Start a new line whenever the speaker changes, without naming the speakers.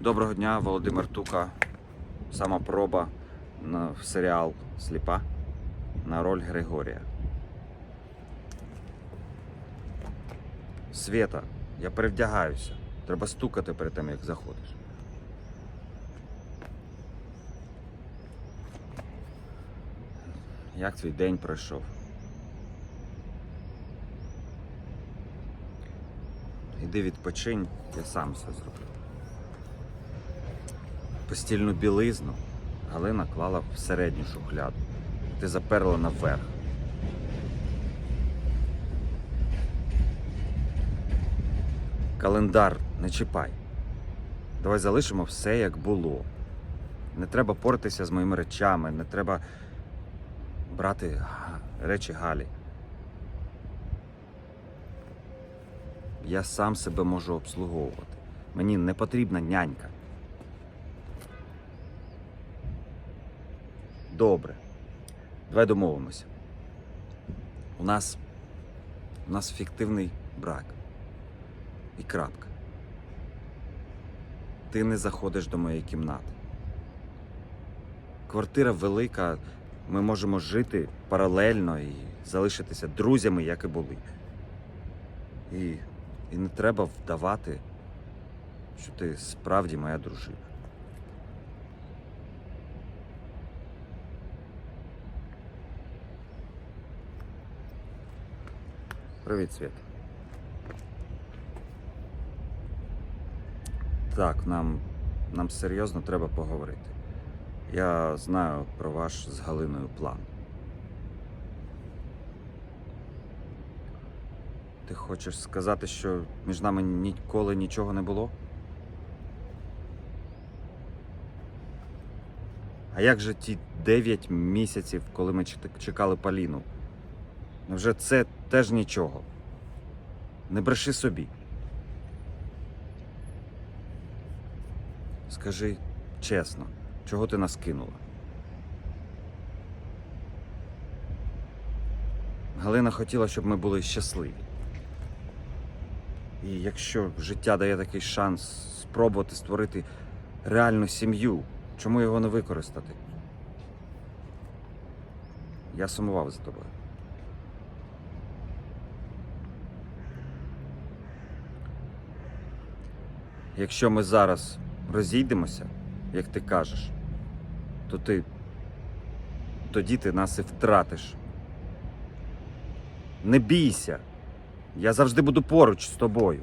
Доброго дня, Володимир Тука. Сама проба в серіал Сліпа на роль Григорія. Свєта, я перевдягаюся. Треба стукати перед тим, як заходиш. Як твій день пройшов? Іди відпочинь, я сам все зроблю. Постільну білизну Галина клала в середню шухляду. Ти заперла наверх. Календар не чіпай. Давай залишимо все як було. Не треба портитися з моїми речами, не треба брати речі Галі. Я сам себе можу обслуговувати. Мені не потрібна нянька. Добре. Давай домовимося. У нас. У нас фіктивний брак. І крапка. Ти не заходиш до моєї кімнати. Квартира велика, ми можемо жити паралельно і залишитися друзями, як і були. І, і не треба вдавати, що ти справді моя дружина. Привіт, Світ. Так, нам, нам серйозно треба поговорити. Я знаю про ваш з Галиною план. Ти хочеш сказати, що між нами ніколи нічого не було? А як же ті 9 місяців, коли ми чекали Поліну? Невже це теж нічого? Не бреши собі. Скажи чесно, чого ти нас кинула? Галина хотіла, щоб ми були щасливі. І якщо життя дає такий шанс спробувати створити реальну сім'ю, чому його не використати? Я сумував за тобою. Якщо ми зараз розійдемося, як ти кажеш, то ти тоді ти нас і втратиш. Не бійся. Я завжди буду поруч з тобою.